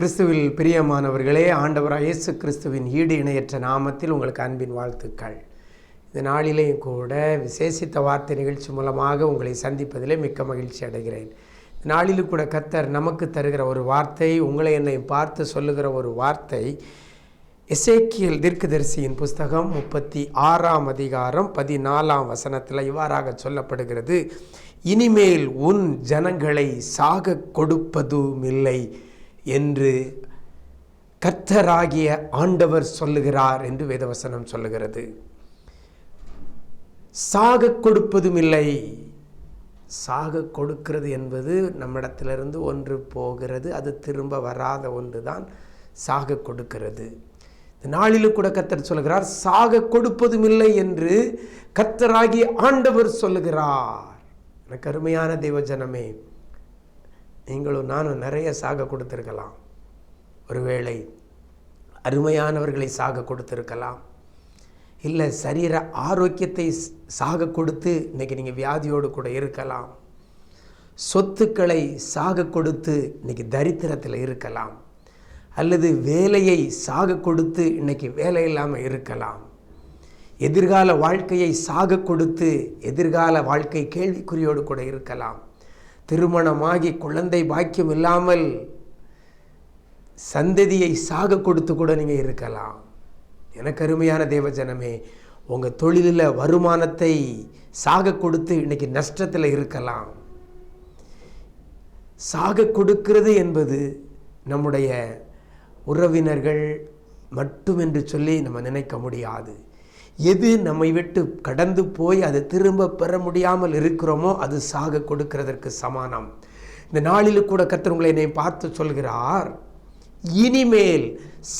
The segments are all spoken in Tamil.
கிறிஸ்துவில் பிரியமானவர்களே ஆண்டவராக இயேசு கிறிஸ்துவின் ஈடு இணையற்ற நாமத்தில் உங்களுக்கு அன்பின் வாழ்த்துக்கள். இந்த நாளிலேயும் கூட விசேஷித்த வார்த்தை நிகழ்ச்சி மூலமாக உங்களை சந்திப்பதிலே மிக்க மகிழ்ச்சி அடைகிறேன். இந்த நாளிலும் கூட கத்தர் நமக்கு தருகிற ஒரு வார்த்தை உங்களை என்னை பார்த்து சொல்லுகிற ஒரு வார்த்தை இசைக்கியல் தீர்க்கதரிசியின் புஸ்தகம் முப்பத்தி ஆறாம் அதிகாரம் பதினாலாம் வசனத்தில் இவ்வாறாக சொல்லப்படுகிறது இனிமேல் உன் ஜனங்களை சாக கொடுப்பதுமில்லை. என்று கர்த்தராகிய ஆண்டவர் சொல்லுகிறார் என்று வேதவசனம் சொல்லுகிறது. சாக கொடுப்பதும் இல்லை. சாக கொடுக்கிறது என்பது நம்மிடத்திலிருந்து ஒன்று போகிறது. அது திரும்ப வராத ஒன்று தான் சாக கொடுக்கிறது. நாளிலும் கூட கத்தர் சொல்லுகிறார் சாக கொடுப்பதும் இல்லை என்று கத்தராகிய ஆண்டவர் சொல்லுகிறார். எனக்கு அருமையான தேவஜனமே நீங்களும் நானும் நிறைய சாக கொடுத்துருக்கலாம். ஒருவேளை அருமையானவர்களை சாக கொடுத்துருக்கலாம். இல்லை சரீர ஆரோக்கியத்தை சாக கொடுத்து இன்னைக்கு நீங்கள் வியாதியோடு கூட இருக்கலாம். சொத்துக்களை சாக கொடுத்து இன்றைக்கி தரித்திரத்தில் இருக்கலாம். அல்லது வேலையை சாக கொடுத்து இன்றைக்கி வேலை இல்லாமல் இருக்கலாம். எதிர்கால வாழ்க்கையை சாக கொடுத்து எதிர்கால வாழ்க்கை கேள்விக்குறியோடு கூட இருக்கலாம். திருமணமாகி குழந்தை பாக்கியம் இல்லாமல் சந்ததியை சாக கொடுத்து கூட நீங்கள் இருக்கலாம். எனக்கு அருமையான தேவஜனமே உங்கள் தொழிலில் வருமானத்தை சாக கொடுத்து இன்னைக்கு நஷ்டத்தில் இருக்கலாம். சாக கொடுக்கிறது என்பது நம்முடைய உறவினர்கள் மட்டுமென்று சொல்லி நம்ம நினைக்க முடியாது. எது நம்மை விட்டு கடந்து போய் அதை திரும்ப பெற முடியாமல் இருக்கிறோமோ அது சாக கொடுக்கிறதற்கு சமானம். இந்த நாளில் கூட கர்த்தர் உங்களை என்னை பார்த்து சொல்கிறார் இனிமேல்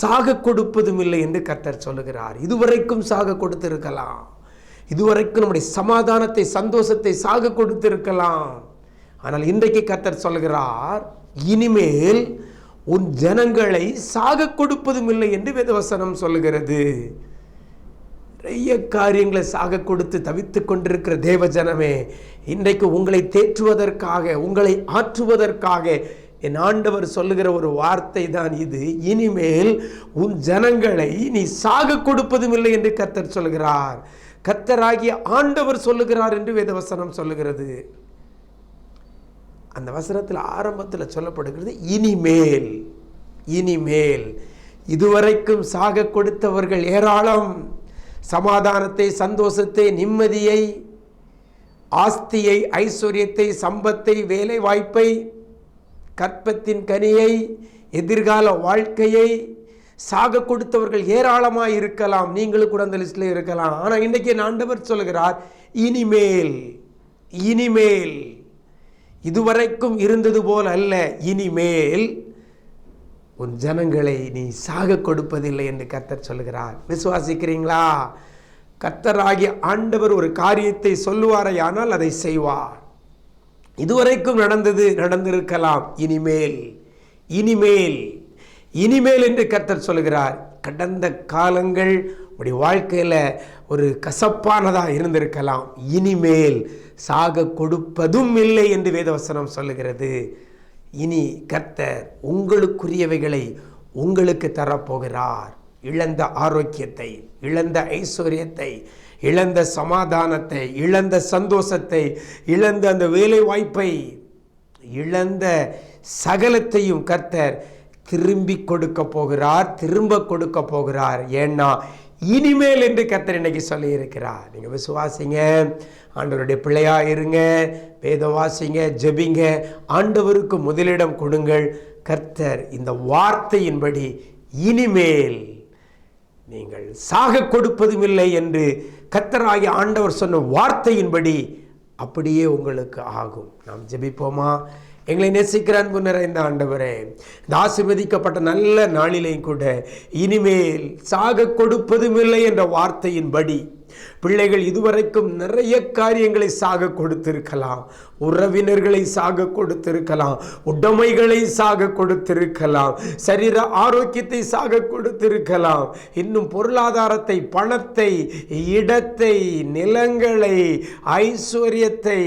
சாக கொடுப்பதும் இல்லை என்று கத்தர் சொல்லுகிறார். இதுவரைக்கும் சாக கொடுத்திருக்கலாம். இதுவரைக்கும் நம்முடைய சமாதானத்தை சந்தோஷத்தை சாக கொடுத்திருக்கலாம். ஆனால் இன்றைக்கு கத்தர் சொல்கிறார் இனிமேல் உன் ஜனங்களை சாக கொடுப்பதும் இல்லை என்று வேதவசனம் சொல்லுகிறது. நிறைய காரியங்களை சாக கொடுத்து தவித்து கொண்டிருக்கிற தேவ ஜனமே இன்றைக்கு உங்களை தேற்றுவதற்காக உங்களை ஆற்றுவதற்காக என் ஆண்டவர் சொல்லுகிற ஒரு வார்த்தை தான் இது. இனிமேல் உன் ஜனங்களை நீ சாக கொடுப்பதும் இல்லை என்று கர்த்தர் சொல்லுகிறார். கர்த்தராகிய ஆண்டவர் சொல்லுகிறார் என்று வேதவசனம் சொல்லுகிறது. அந்த வசனத்தில் ஆரம்பத்தில் சொல்லப்படுகிறது இனிமேல் இனிமேல். இதுவரைக்கும் சாக கொடுத்தவர்கள் ஏராளம். சமாதானத்தை சந்தோஷத்தை நிம்மதியை ஆஸ்தியை ஐஸ்வர்யத்தை சம்பத்தை வேலை வாய்ப்பை கற்பத்தின் கனியை எதிர்கால வாழ்க்கையை சாக கொடுத்தவர்கள் ஏராளமாக இருக்கலாம். நீங்களும் கூட அந்த லிஸ்ட்டில் இருக்கலாம். ஆனால் இன்றைக்கி என் ஆண்டவர் சொல்கிறார் இனிமேல் இனிமேல் இதுவரைக்கும் இருந்தது போல் அல்ல. இனிமேல் உன் ஜனங்களை நீ சாக கொடுப்பதில்லை என்று கர்த்தர் சொல்லுகிறார். விசுவாசிக்கிறீங்களா? கர்த்தராகிய ஆண்டவர் ஒரு காரியத்தை சொல்லுவாரையானால் அதை செய்வார். இதுவரைக்கும் நடந்தது நடந்திருக்கலாம். இனிமேல் இனிமேல் இனிமேல் என்று கர்த்தர் சொல்லுகிறார். கடந்த காலங்கள் உடைய வாழ்க்கையில் ஒரு கசப்பானதாக இருந்திருக்கலாம். இனிமேல் சாக கொடுப்பதும் இல்லை என்று வேதவசனம் சொல்லுகிறது. இனி கர்த்தர் உங்களுக்குரியவைகளை உங்களுக்கு தரப்போகிறார். இழந்த ஆரோக்கியத்தை இழந்த ஐஸ்வர்யத்தை இழந்த சமாதானத்தை இழந்த சந்தோஷத்தை இழந்த அந்த வேலை வாய்ப்பை இழந்த சகலத்தையும் கர்த்தர் திரும்பி கொடுக்க போகிறார் திரும்ப கொடுக்க போகிறார். ஏன்னா இனிமேல் என்று கர்த்தர் இன்னைக்கு சொல்லி இருக்கிறார் நீங்கள் விசுவாசிங்க ஆண்டவருடைய பிள்ளையா இருங்க. வேத வாசிங்க ஜெபிங்க. ஆண்டவருக்கு முதலிடம் கொடுங்கள். கர்த்தர் இந்த வார்த்தையின்படி இனிமேல் நீங்கள் சாக கொடுப்பதும் இல்லை என்று கர்த்தராகிய ஆண்டவர் சொன்ன வார்த்தையின்படி அப்படியே உங்களுக்கு ஆகும். நாம் ஜெபிப்போமா? எங்களை நேசிக்கிற அன்பு நிறைந்த ஆண்டவரே இந்த ஆசிர்வதிக்கப்பட்ட நல்ல நாளிலையும் கூட இனிமேல் சாக கொடுப்பதும் இல்லை என்ற வார்த்தையின்படி பிள்ளைகள் இதுவரைக்கும் நிறைய காரியங்களை சாக கொடுத்திருக்கலாம். உறவினர்களை சாக கொடுத்திருக்கலாம். உடைமைகளை சாக கொடுத்திருக்கலாம். சரீர ஆரோக்கியத்தை சாக கொடுத்திருக்கலாம். இன்னும் பொருளாதாரத்தை பணத்தை இடத்தை நிலங்களை ஐஸ்வர்யத்தை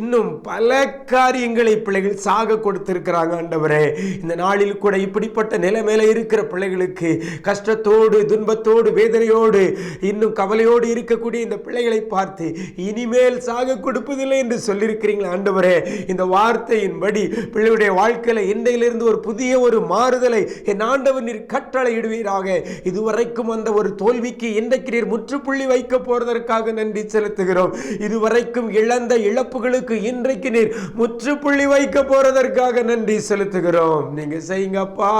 இன்னும் பல காரியங்களை பிள்ளைகள் சாக கொடுத்திருக்கிறாங்க ஆண்டவரே. இந்த நாளில் கூட இப்படிப்பட்ட நிலைமையில இருக்கிற பிள்ளைகளுக்கு கஷ்டத்தோடு துன்பத்தோடு வேதனையோடு இன்னும் கவலையோடு இருக்கக்கூடிய இந்த பிள்ளைகளை பார்த்து இனிமேல் சாக கொடுப்பதில்லை என்று சொல்லியிருக்கிறீங்களா ஆண்டவரே இந்த வார்த்தையின்படி பிள்ளையுடைய வாழ்க்கையில் இன்றையிலிருந்து ஒரு புதிய ஒரு மாறுதலை என் ஆண்டவர் நீர் கட்டளை இடுவீராக இதுவரைக்கும் அந்த ஒரு தோல்விக்கு இன்றைக்கு நீர் முற்றுப்புள்ளி வைக்க போவதற்காக நன்றி செலுத்துகிறோம். இதுவரைக்கும் இழந்த இழப்புகளுக்கு இன்றைக்கு நீர் முற்றுப்புள்ளி வைக்க போறதற்காக நன்றி செலுத்துகிறோம். நீங்க செய்யுங்கப்பா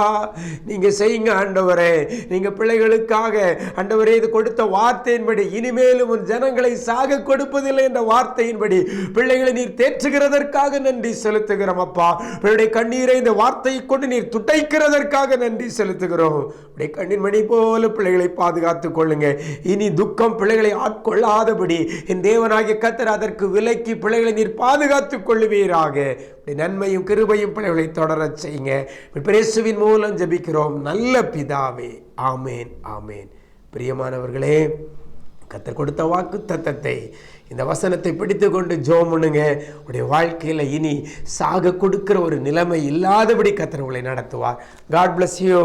நீங்க செய்யுங்க ஆண்டவரே. நீங்க பிள்ளைகளுக்காக ஆண்டவரே இது கொடுத்த வார்த்தையின்படி இனி இனிமேலும் உன் ஜனங்களை சாக கொடுப்பதில்லை என்ற வார்த்தையின்படி பிள்ளைகளை நீர் தேற்றுகிறதற்காக நன்றி செலுத்துகிறோம் அப்பா. பிள்ளைய கண்ணீரை இந்த வார்த்தையை கொண்டு நீர் துடைக்கிறதற்காக நன்றி செலுத்துகிறோம். உடைய கண்ணீர் மணி போல பிள்ளைகளை பாதுகாத்துக் கொள்ளுங்க. இனி துக்கம் பிள்ளைகளை ஆட்கொள்ளாதபடி என் தேவனாகிய கத்தர் அதற்கு விலக்கி பிள்ளைகளை நீர் பாதுகாத்துக் கொள்ளுவீராக. நன்மையும் கிருபையும் பிள்ளைகளை தொடரச் செய்யுங்க. பிரேசுவின் மூலம் ஜெபிக்கிறோம். நல்ல பிதாவே. ஆமேன் ஆமேன். பிரியமானவர்களே கத்தர் கொடுத்த வாக்கு தத்தத்தை இந்த வசனத்தை பிடித்து கொண்டு ஜோமுனுங்க உடைய வாழ்க்கையில் இனி சாக கொடுக்கிற ஒரு நிலைமை இல்லாதபடி கத்தர் உங்களை நடத்துவார். God bless you